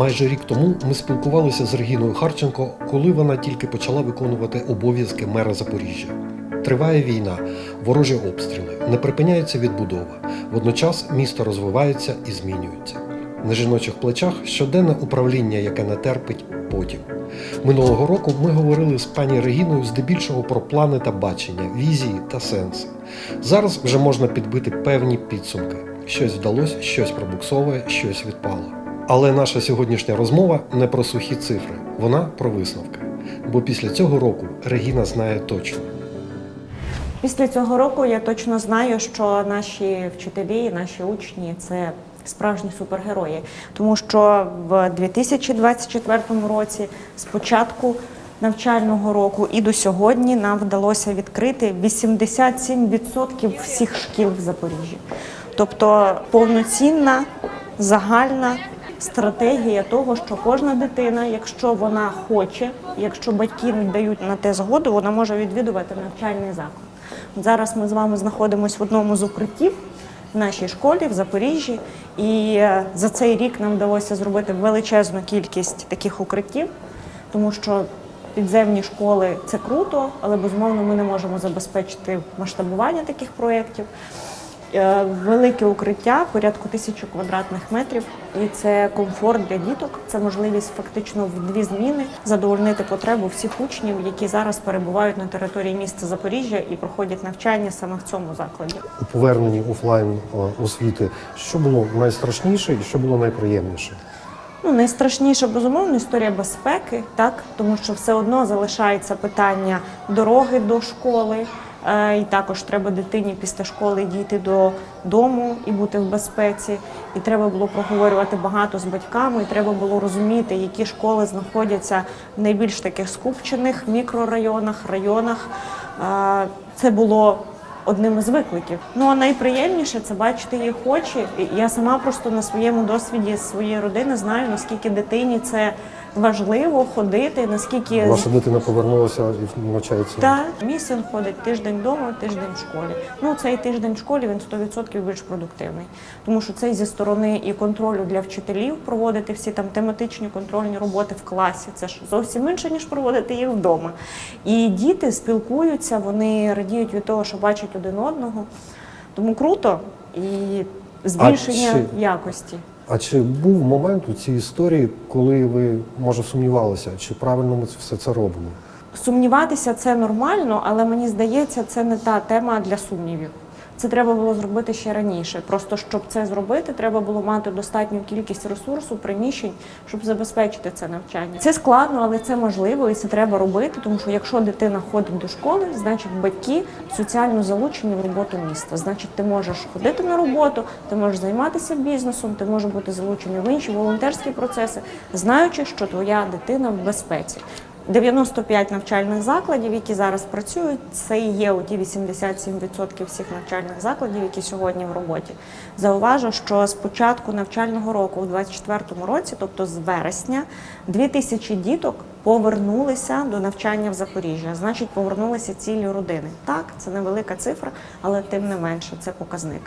Майже рік тому ми спілкувалися з Регіною Харченко, коли вона тільки почала виконувати обов'язки мера Запоріжжя. Триває війна, ворожі обстріли, не припиняється відбудова. Водночас місто розвивається і змінюється. На жіночих плечах щоденне управління, яке не терпить потім. Минулого року ми говорили з пані Регіною здебільшого про плани та бачення, візії та сенси. Зараз вже можна підбити певні підсумки. Щось вдалося, щось пробуксовує, щось відпало. Але наша сьогоднішня розмова не про сухі цифри, вона про висновки. Бо після цього року Регіна знає точно. Після цього року я точно знаю, що наші вчителі, наші учні це справжні супергерої, тому що в 2024 році, з початку навчального року і до сьогодні, нам вдалося відкрити 87% всіх шкіл в Запоріжжі. Тобто повноцінна загальна стратегія того, що кожна дитина, якщо вона хоче, якщо батьки дають на те згоду, вона може відвідувати навчальний заклад. Зараз ми з вами знаходимося в одному з укриттів в нашій школі в Запоріжжі, і е, за цей рік нам вдалося зробити величезну кількість таких укриттів, тому що підземні школи це круто, але безумовно ми не можемо забезпечити масштабування таких проєктів. Е, Велике укриття порядку тисячі квадратних метрів, і це комфорт для діток. Це можливість фактично в дві зміни задовольнити потребу всіх учнів, які зараз перебувають на території міста Запоріжжя і проходять навчання саме в цьому закладі. У поверненні офлайн е, освіти, що було найстрашніше і що було найприємніше? Ну, найстрашніше, безумовно, історія безпеки, так тому що все одно залишається питання дороги до школи. Е, І також треба дитині після школи дійти до дому і бути в безпеці. І треба було проговорювати багато з батьками. І треба було розуміти, які школи знаходяться в найбільш таких скупчених мікрорайонах, районах. Е, Це було одним із викликів. Ну а найприємніше це бачити їх очі. Я сама просто на своєму досвіді своєї родини знаю, наскільки дитині це важливо ходити, наскільки Ваша дитина повернулася і навчається. та мій син ходить тиждень вдома, тиждень в школі. Ну цей тиждень в школі він 100% більш продуктивний, тому що це зі сторони і контролю для вчителів проводити всі там тематичні контрольні роботи в класі. Це ж зовсім інше ніж проводити їх вдома. І діти спілкуються, вони радіють від того, що бачать один одного. Тому круто і збільшення чи- якості. А чи був момент у цій історії, коли ви може сумнівалися, чи правильно ми все це робимо? Сумніватися це нормально, але мені здається, це не та тема для сумнівів. Це треба було зробити ще раніше. Просто щоб це зробити, треба було мати достатню кількість ресурсу, приміщень, щоб забезпечити це навчання. Це складно, але це можливо і це треба робити, тому що якщо дитина ходить до школи, значить батьки соціально залучені в роботу міста. Значить, ти можеш ходити на роботу, ти можеш займатися бізнесом, ти можеш бути залучений в інші волонтерські процеси, знаючи, що твоя дитина в безпеці. 95 навчальних закладів, які зараз працюють, це і є у ті 87% всіх навчальних закладів, які сьогодні в роботі. Зауважу, що з початку навчального року, у 2024 році, тобто з вересня, 2000 діток повернулися до навчання в Запоріжжя. Значить, повернулися цілі родини. Так, це невелика цифра, але тим не менше це показник.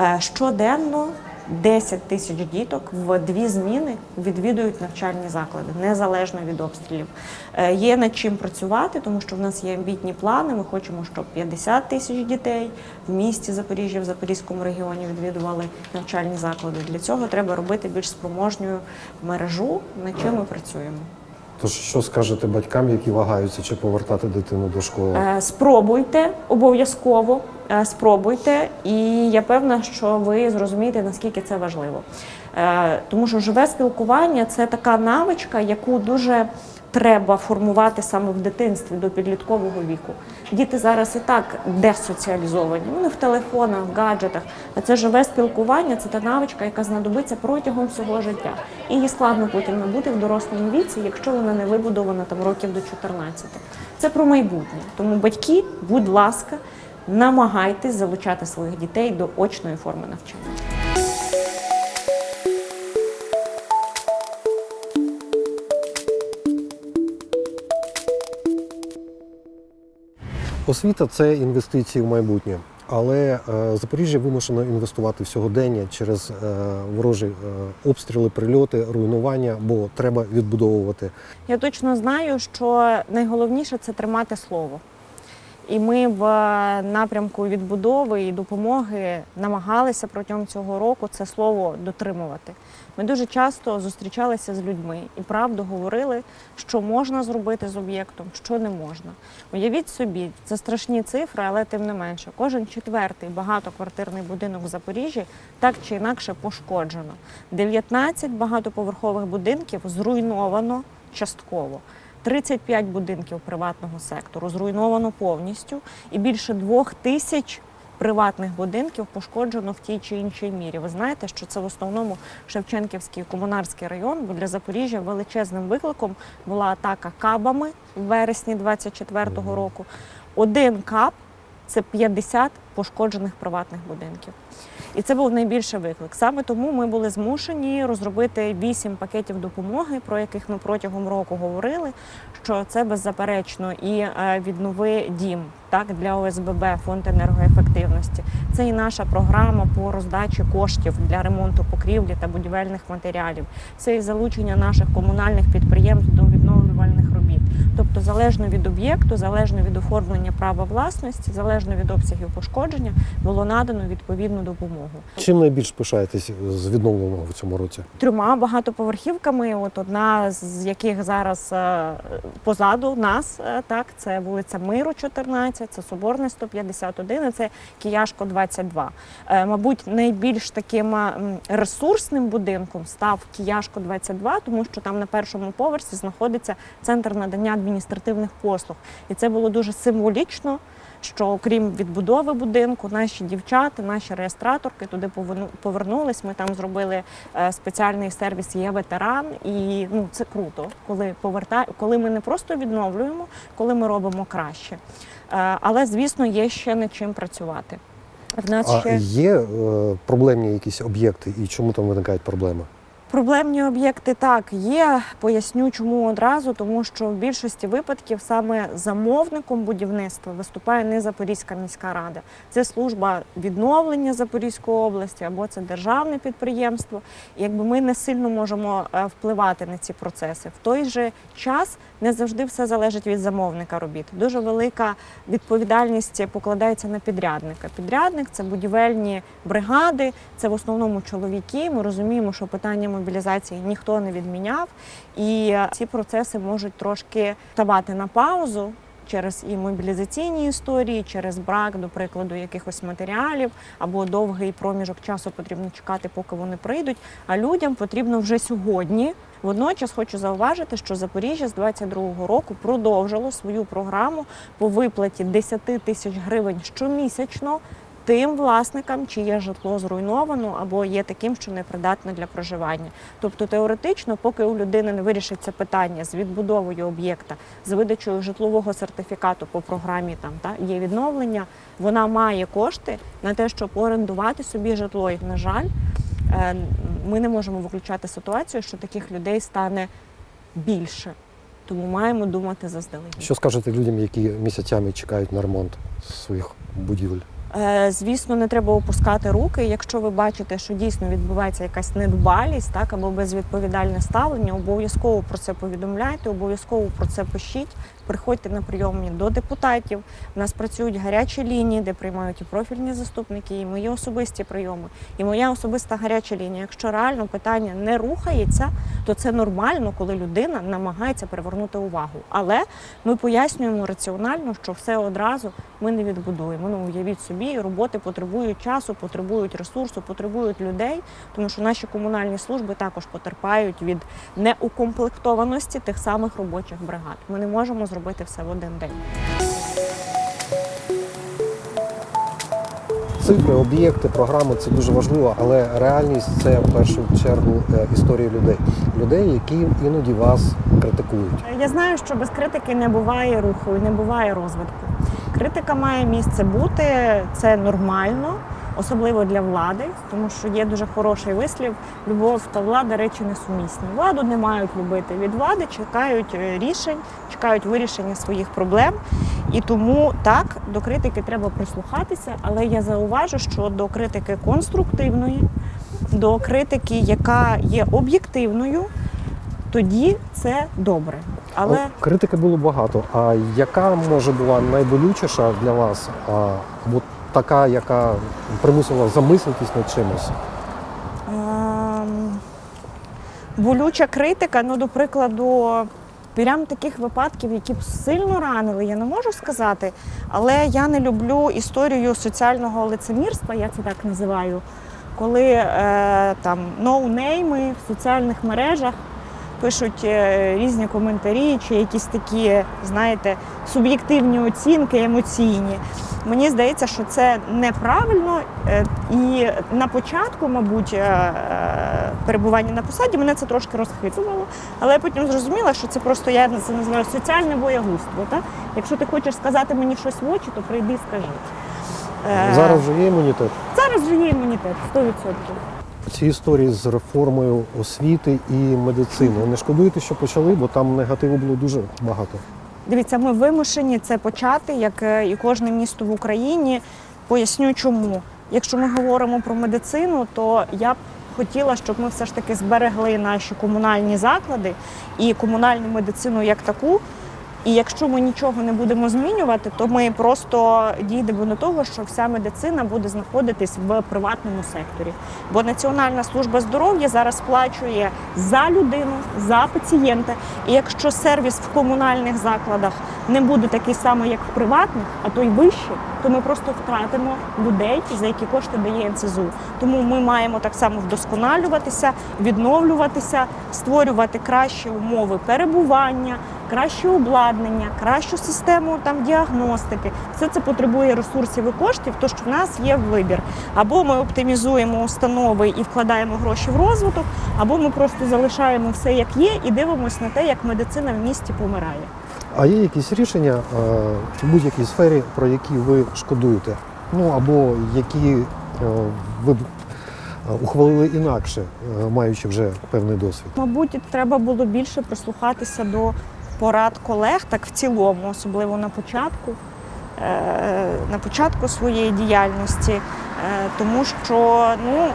Е, Щоденно 10 тисяч діток в дві зміни відвідують навчальні заклади незалежно від обстрілів. Е, Є над чим працювати, тому що в нас є амбітні плани. Ми хочемо, щоб 50 тисяч дітей в місті Запоріжжя, в Запорізькому регіоні відвідували навчальні заклади. Для цього треба робити більш спроможною мережу, над чим ми працюємо. Тож що скажете батькам, які вагаються, чи повертати дитину до школи? Е, Спробуйте обов'язково, е, спробуйте, і я певна, що ви зрозумієте, наскільки це важливо. Е, Тому що живе спілкування це така навичка, яку дуже треба формувати саме в дитинстві до підліткового віку. Діти зараз і так десоціалізовані, вони в телефонах, в гаджетах. А це живе спілкування, це та навичка, яка знадобиться протягом всього життя. І її складно потім набути в дорослому віці, якщо вона не вибудована там років до 14. Це про майбутнє. Тому батьки, будь ласка, намагайтесь залучати своїх дітей до очної форми навчання. Освіта це інвестиції в майбутнє. Але е, Запоріжжя вимушено інвестувати в сьогодення через е, ворожі е, обстріли, прильоти, руйнування, бо треба відбудовувати. Я точно знаю, що найголовніше це тримати слово. І ми в е, напрямку відбудови і допомоги намагалися протягом цього року це слово дотримувати. Ми дуже часто зустрічалися з людьми і правду говорили, що можна зробити з об'єктом, що не можна. Уявіть собі, це страшні цифри, але тим не менше. Кожен четвертий багатоквартирний будинок в Запоріжжі так чи інакше пошкоджено. 19 багатоповерхових будинків зруйновано частково. 35 будинків приватного сектору зруйновано повністю, і більше двох тисяч приватних будинків пошкоджено в тій чи іншій мірі. Ви знаєте, що це в основному Шевченківський комунарський район, бо для Запоріжжя величезним викликом була атака кабами в вересні 24-го року. Один каб це 50 пошкоджених приватних будинків. І це був найбільший виклик. Саме тому ми були змушені розробити вісім пакетів допомоги, про яких ми протягом року говорили. Що це беззаперечно і е, віднови дім так для ОСББ фонд енергоефективності. Це і наша програма по роздачі коштів для ремонту покрівлі та будівельних матеріалів. Це і залучення наших комунальних підприємств до відновлювальних робіт. Тобто, залежно від об'єкту, залежно від оформлення права власності, залежно від обсягів пошкодження, було надано відповідну допомогу. Чим найбільш пишаєтесь з відновленого в цьому році? Трьома багатоповерхівками, от одна з яких зараз е, позаду нас, е, так це вулиця Миру, 14, це Соборне 151, і це Кияшко 22. Е, Мабуть, найбільш таким ресурсним будинком став Кияшко 22, тому що там на першому поверсі знаходиться центр надання адміністративних послуг. І це було дуже символічно. Що окрім відбудови будинку, наші дівчата, наші реєстраторки туди поверну- повернулись. Ми там зробили е, спеціальний сервіс є ветеран, і ну це круто, коли поверта... коли ми не просто відновлюємо, коли ми робимо краще. Е, Але звісно, є ще над чим працювати. В нас А ще є е, проблемні якісь об'єкти і чому там виникають проблеми? Проблемні об'єкти так є. Поясню, чому одразу, тому що в більшості випадків саме замовником будівництва виступає не Запорізька міська рада. Це служба відновлення Запорізької області або це державне підприємство. І якби ми не сильно можемо е, впливати на ці процеси. В той же час не завжди все залежить від замовника робіт. Дуже велика відповідальність покладається на підрядника. Підрядник це будівельні бригади, це в основному чоловіки. Ми розуміємо, що питання мобілізації ніхто не відміняв, і ці процеси можуть трошки ставати на паузу. Через і мобілізаційні історії, через брак, до прикладу, якихось матеріалів або довгий проміжок часу потрібно чекати, поки вони прийдуть. А людям потрібно вже сьогодні. Водночас хочу зауважити, що Запоріжжя з 22-го року продовжило свою програму по виплаті 10 тисяч гривень щомісячно тим власникам, чиє житло зруйновано або є таким, що непридатне для проживання. Тобто теоретично, поки у людини не вирішиться питання з відбудовою об'єкта, з видачею житлового сертифікату по програмі там та є відновлення, вона має кошти на те, щоб орендувати собі житло. І на жаль, е, ми не можемо виключати ситуацію, що таких людей стане більше. Тому маємо думати заздалегідь. Що скажете людям, які місяцями чекають на ремонт своїх будівель? Е, Звісно, не треба опускати руки. Якщо ви бачите, що дійсно відбувається якась недбалість, так або безвідповідальне ставлення, обов'язково про це повідомляйте, обов'язково про це пишіть. Приходьте на прийомні до депутатів. У нас працюють гарячі лінії, де приймають і профільні заступники, і мої особисті прийоми, і моя особиста гаряча лінія. Якщо реально питання не рухається, то це нормально, коли людина намагається привернути увагу. Але ми пояснюємо раціонально, що все одразу ми не відбудуємо. Ну уявіть собі, роботи потребують часу, потребують ресурсу, потребують людей, тому що наші комунальні служби також потерпають від неукомплектованості тих самих робочих бригад. Ми не можемо зробити все в один день. Цифри, об'єкти, програми це дуже важливо, але реальність це в першу чергу е, історії людей. Людей, які іноді вас критикують. Я знаю, що без критики не буває руху і не буває розвитку. Критика має місце бути, це нормально. Особливо для влади, тому що є дуже хороший вислів: любов та влада речі несумісні. Владу не мають любити від влади, чекають е, рішень, чекають вирішення своїх проблем. І тому так до критики треба прислухатися, але я зауважу, що до критики конструктивної, до критики, яка є об'єктивною, тоді це добре. Але критики було багато. А яка може була найболючіша для вас? Або така, яка примусила замислитись над чимось? Ем, болюча критика, ну, до прикладу, прям таких випадків, які б сильно ранили, я не можу сказати. Але я не люблю історію соціального лицемірства, я це так називаю, коли е, там ноунейми в соціальних мережах пишуть е, різні коментарі чи якісь такі, знаєте, суб'єктивні оцінки емоційні. Мені здається, що це неправильно. е, І на початку, мабуть, е, перебування на посаді мене це трошки розхитувало. Але я потім зрозуміла, що це просто я це називаю соціальне боягузтво. Так? Якщо ти хочеш сказати мені щось в очі, то прийди і скажи. Зараз вже є імунітет. зараз вже є імунітет, 100%. Ці історії з реформою освіти і медицини. Не шкодуєте, що почали, бо там негативу було дуже багато. Дивіться, ми вимушені це почати, як е, і кожне місто в Україні. Поясню чому. Якщо ми говоримо про медицину, то я б хотіла, щоб ми все ж таки зберегли наші комунальні заклади і комунальну медицину як таку. І якщо ми нічого не будемо змінювати, то ми просто дійдемо до того, що вся медицина буде знаходитись в приватному секторі. Бо Національна служба здоров'я зараз сплачує за людину, за пацієнта. І якщо сервіс в комунальних закладах не буде такий самий, як в приватних, а то й вищий, то ми просто втратимо людей, за які кошти дає НСЗУ. Тому ми маємо так само вдосконалюватися, відновлюватися, створювати кращі умови перебування, краще обладнання, кращу систему там діагностики. Все це потребує ресурсів і коштів, тож в нас є вибір. Або ми оптимізуємо установи і вкладаємо гроші в розвиток, або ми просто залишаємо все як є і дивимося на те, як медицина в місті помирає. А є якісь рішення е, в будь-якій сфері, про які ви шкодуєте? Ну або які е, ви б е, ухвалили інакше, маючи вже певний досвід? Мабуть, треба було більше прислухатися до порад колег, так в цілому, особливо на початку, е, на початку своєї діяльності, е, тому що ну,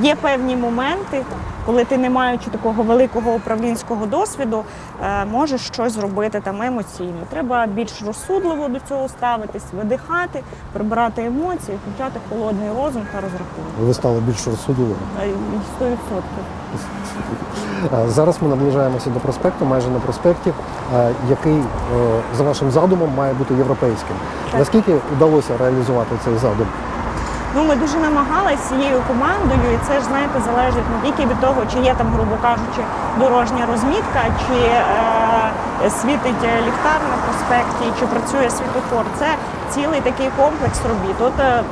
є певні моменти, коли ти, не маючи такого великого управлінського досвіду, е, можеш щось зробити там емоційно. Треба більш розсудливо до цього ставитись, видихати, прибирати емоції, включати холодний розум та розрахунок. Ви стали більш розсудливими. Е, 100%. Е, Зараз ми наближаємося до проспекту, майже на проспекті, який за вашим задумом має бути європейським. Так. Наскільки вдалося реалізувати цей задум? Ну, ми дуже намагалися цією командою, і це ж знаєте залежить не тільки від того, чи є там, грубо кажучи, дорожня розмітка, чи е, світить ліхтар на проспекті, чи працює світлофор. Це цілий такий комплекс робіт. От е,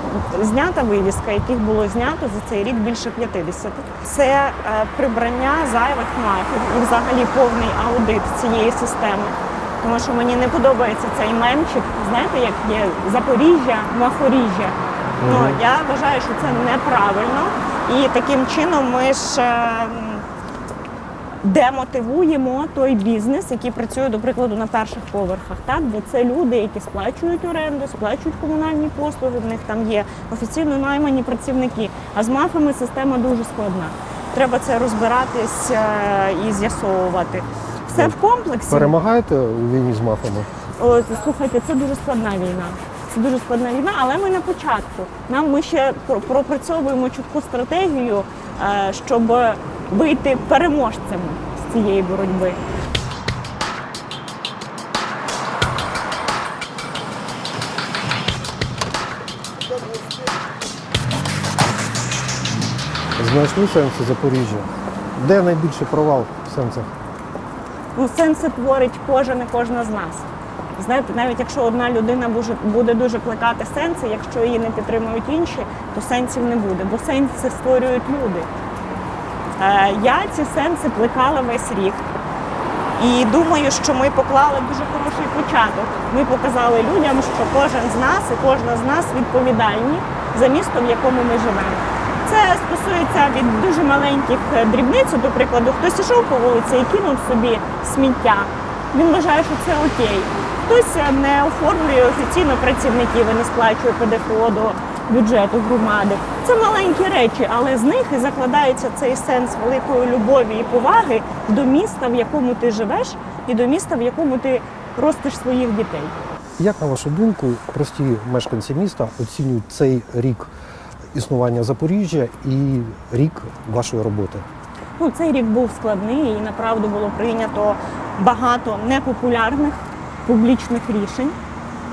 знята вивіска, яких було знято за цей рік більше 50. Це е, прибрання зайвих мафів і взагалі повний аудит цієї системи. Тому що мені не подобається цей мемчик. Знаєте, як є Запоріжжя, Мафоріжжя. Ну, я вважаю, що це неправильно. І таким чином ми ж е, демотивуємо той бізнес, який працює, до прикладу, на перших поверхах. Так? Бо це люди, які сплачують оренду, сплачують комунальні послуги, в них там є офіційно наймані працівники. А з мафами система дуже складна. Треба це розбиратись е, і з'ясовувати. Все в комплексі. Перемагаєте у війні з мафами? О, слухайте, це дуже складна війна. Це дуже складна війна, але ми на початку. Нам ми ще пропрацьовуємо чітку стратегію, е, щоб вийти переможцем з цієї боротьби. Знайшли сенси Запоріжжя? Де найбільший провал в сенсах? Ну, сенси творить кожен і кожна з нас. Знаєте, навіть якщо одна людина буде, дуже плекати сенси, якщо її не підтримують інші, то сенсів не буде, бо сенси створюють люди. Е, я ці сенси плекала весь рік. І думаю, що ми поклали дуже хороший початок. Ми показали людям, що кожен з нас і кожна з нас відповідальні за місто, в якому ми живемо. Це стосується від дуже маленьких е, дрібниць. До прикладу, хтось ішов по вулиці і кинув собі сміття. Він вважає, що це окей. Хтось е, не оформлює офіційно працівників і не сплачує ПДФО до бюджету громади. Це маленькі речі, але з них і закладається цей сенс великої любові і поваги до міста, в якому ти живеш, і до міста, в якому ти ростиш своїх дітей. Як на вашу думку, прості мешканці міста оцінюють цей рік існування Запоріжжя і рік вашої роботи? Ну, цей рік був складний і направду було прийнято багато непопулярних публічних рішень.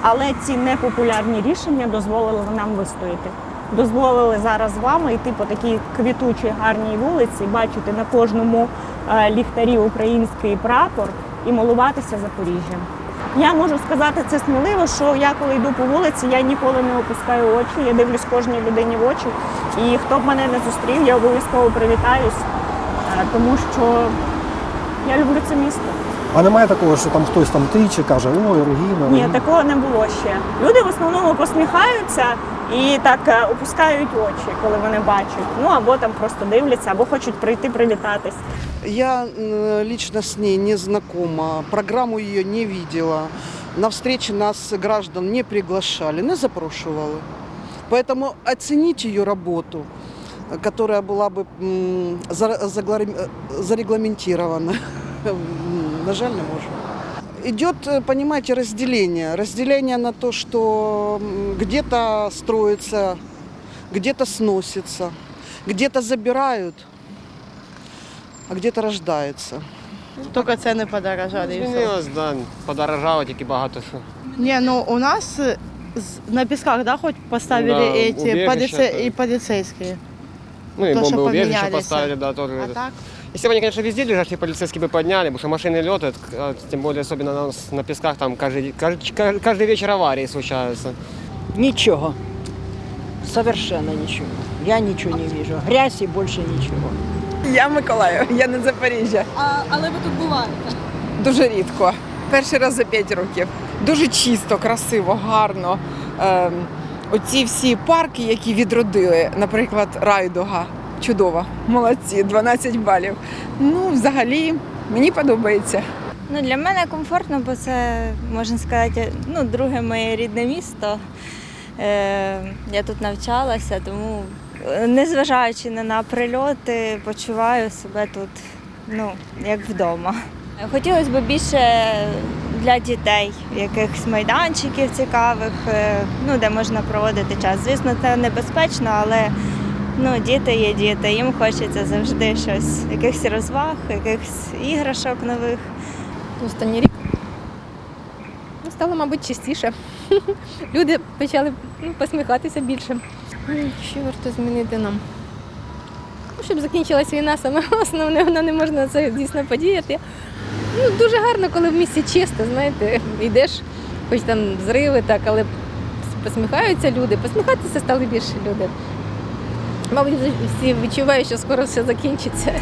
Але ці непопулярні рішення дозволили нам вистояти. Дозволили зараз вами йти по такій квітучій гарній вулиці, бачити на кожному е, ліхтарі український прапор і милуватися Запоріжжям. Я можу сказати це сміливо, що я коли йду по вулиці, я ніколи не опускаю очі, я дивлюсь кожній людині в очі. І хто б мене не зустрів, я обов'язково привітаюсь, е, тому що я люблю це місто. А немає такого, що там хтось там тиче, каже, ой, Регіна. Ні, Регіна». такого не було ще. Люди в основному посміхаються і так е, опускають очі, коли вони бачать. Ну або там просто дивляться, або хочуть прийти привітатись. Я м, лично с ней не знакома, программу ее не видела. На встречи нас, граждан, не приглашали, не запрошивали. Поэтому оценить ее работу, э, которая была бы м, за- заглар- э, зарегламентирована, м, на жаль, не можем. Идет, э, понимаете, разделение. Разделение на то, что м, где-то строится, где-то сносится, где-то забирают, а где-то рождается. Тільки це не подорожали. і все. Змінилось, да, подорожало тільки багато що. Ні, ну у нас е, з- на песках, да, хоть поставили Да, эти убежища, полице... то- и полицейские. Ну и То, что бомбоубежище поменялись. поставили, да, тоже. А это. так? Если бы они, конечно, везде лежачие полицейские бы подняли, потому что машины летают, а тем более особенно на, нас на песках, там каждый, каждый, каждый вечер аварии случаются. Ничего. Совершенно ничего. Я ничего не вижу. Грязь и больше ничего. Я Миколаїв, я не з Запоріжжя. А, але ви тут буваєте? Дуже рідко. Перший раз за 5 років. Дуже чисто, красиво, гарно. Ем, оці всі парки, які відродили, наприклад, Райдуга. Чудово, молодці, 12 балів. Ну, взагалі, мені подобається. Ну, для мене комфортно, бо це, можна сказати, ну, друге моє рідне місто. Е, я тут навчалася, тому, е, незважаючи на прильоти, почуваю себе тут ну, як вдома. Хотілося б більше для дітей якихось майданчиків цікавих, е, ну, де можна проводити час. Звісно, це небезпечно, але ну, діти є діти, їм хочеться завжди щось, якихось розваг, якихось іграшок нових. Останній рік. Ну, стало, мабуть, частіше. Люди почали ну, посміхатися більше. Що варто змінити нам? Ну, щоб закінчилась війна, саме основне, вона не можна це дійсно подіяти. Ну, дуже гарно, коли в місті чисто, знаєте, йдеш, хоч там зриви, так, але посміхаються люди, посміхатися стали більше люди. Мабуть, всі відчувають, що скоро все закінчиться.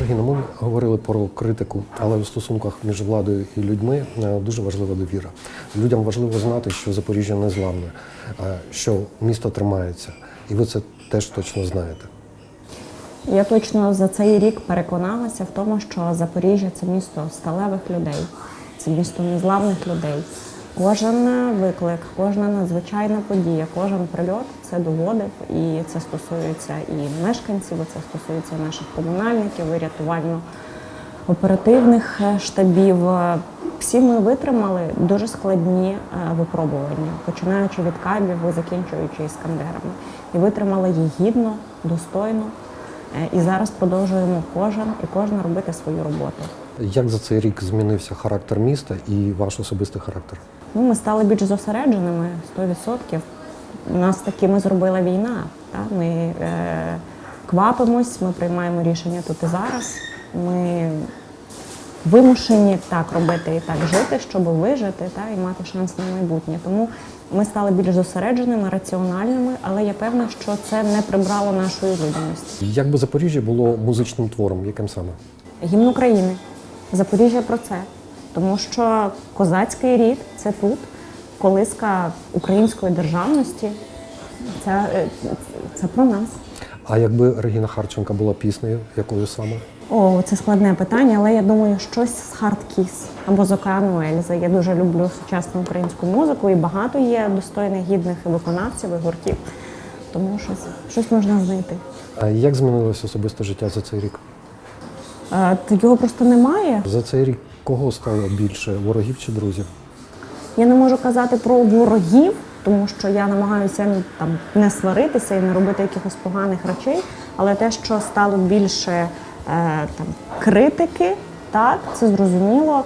Регіна, ми говорили про критику, але в стосунках між владою і людьми е, дуже важлива довіра. Людям важливо знати, що Запоріжжя не зламне, е, що місто тримається, і ви це теж точно знаєте. Я точно за цей рік переконалася в тому, що Запоріжжя це місто сталевих людей, це місто незламних людей. Кожен виклик, кожна надзвичайна подія, кожен прильот це доводив, і це стосується і мешканців, і це стосується наших комунальників, і рятувально-оперативних е, штабів. Е, Всі ми витримали дуже складні е, випробування, починаючи від кабів закінчуючи іскандерами. І витримали їх гідно, достойно. Е, І зараз продовжуємо кожен і кожна робити свою роботу. Як за цей рік змінився характер міста і ваш особистий характер? Ну, ми стали більш зосередженими 100%. Нас такими зробила війна. Та? Ми е, квапимось, ми приймаємо рішення тут і зараз. Ми вимушені так робити і так жити, щоб вижити та? і мати шанс на майбутнє. Тому ми стали більш зосередженими, раціональними, але я певна, що це не прибрало нашої людяності. Якби Запоріжжя було музичним твором, яким саме? Гімн України. Запоріжжя про це. Тому що козацький рід це тут, колиска української державності. Це, е, це про нас. А якби Регіна Харченка була піснею, якою саме? О, це складне питання, але я думаю, щось з Хардкіс або з океану Ельзи. Я дуже люблю сучасну українську музику і багато є достойних гідних виконавців і гуртів. Тому щось, щось можна знайти. А як змінилося особисте життя за цей рік? Е, то Його просто немає. За цей рік кого стало більше ворогів чи друзів? Я не можу казати про ворогів, тому що я намагаюся ну, там не сваритися і не робити якихось поганих речей. Але те, що стало більше там критики, так це зрозуміло.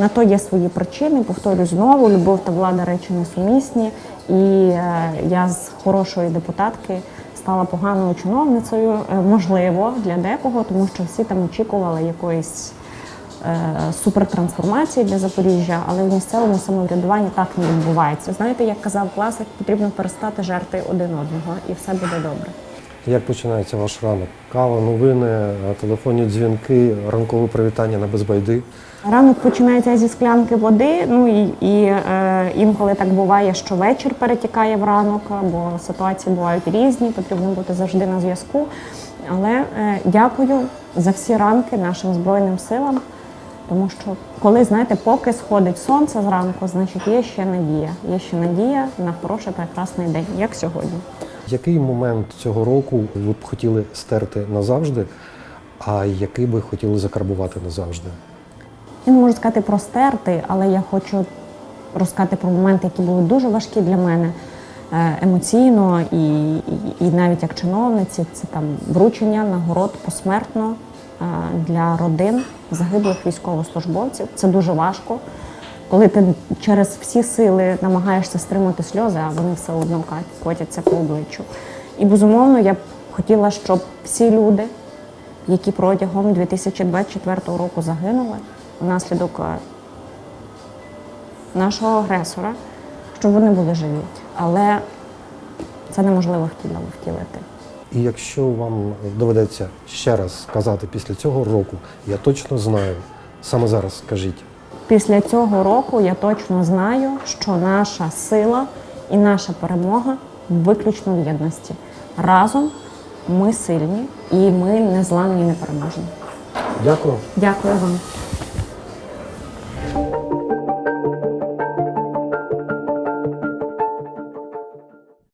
На то є свої причини. Повторюю знову, любов та влада речі несумісні. І е, я з хорошої депутатки стала поганою чиновницею, е, можливо, для декого, тому що всі там очікували якоїсь е, супертрансформації для Запоріжжя, але в місцевому самоврядуванні так не відбувається. Знаєте, як казав класик, потрібно перестати жерти один одного, і все буде добре. Як починається ваш ранок? Кава, новини, телефонні дзвінки, ранкове привітання на безбайди. Ранок починається зі склянки води. Ну і, і е, інколи так буває, що вечір перетікає в ранок, бо ситуації бувають різні, потрібно бути завжди на зв'язку. Але е, дякую за всі ранки нашим збройним силам. Тому що коли знаєте, поки сходить сонце зранку, значить є ще надія. Є ще надія на хороший прекрасний день, як сьогодні. Який момент цього року ви б хотіли стерти назавжди, а який би хотіли закарбувати назавжди? Я не можу сказати про стерти, але я хочу розказати про моменти, які були дуже важкі для мене е, емоційно і, і, і навіть як чиновниці. Це там вручення нагород посмертно е, для родин загиблих військовослужбовців. Це дуже важко. Коли ти через всі сили намагаєшся стримати сльози, а вони все одно котяться по обличчю. І безумовно, я б хотіла, щоб всі люди, які протягом 2024 року загинули внаслідок е, нашого агресора, щоб вони були живі. Але це неможливо втіло- втілити. І якщо вам доведеться ще раз сказати після цього року, я точно знаю, саме зараз скажіть, Після цього року я точно знаю, що наша сила і наша перемога виключно в єдності. Разом ми сильні і ми незламні і непереможні. дякую. Дякую вам.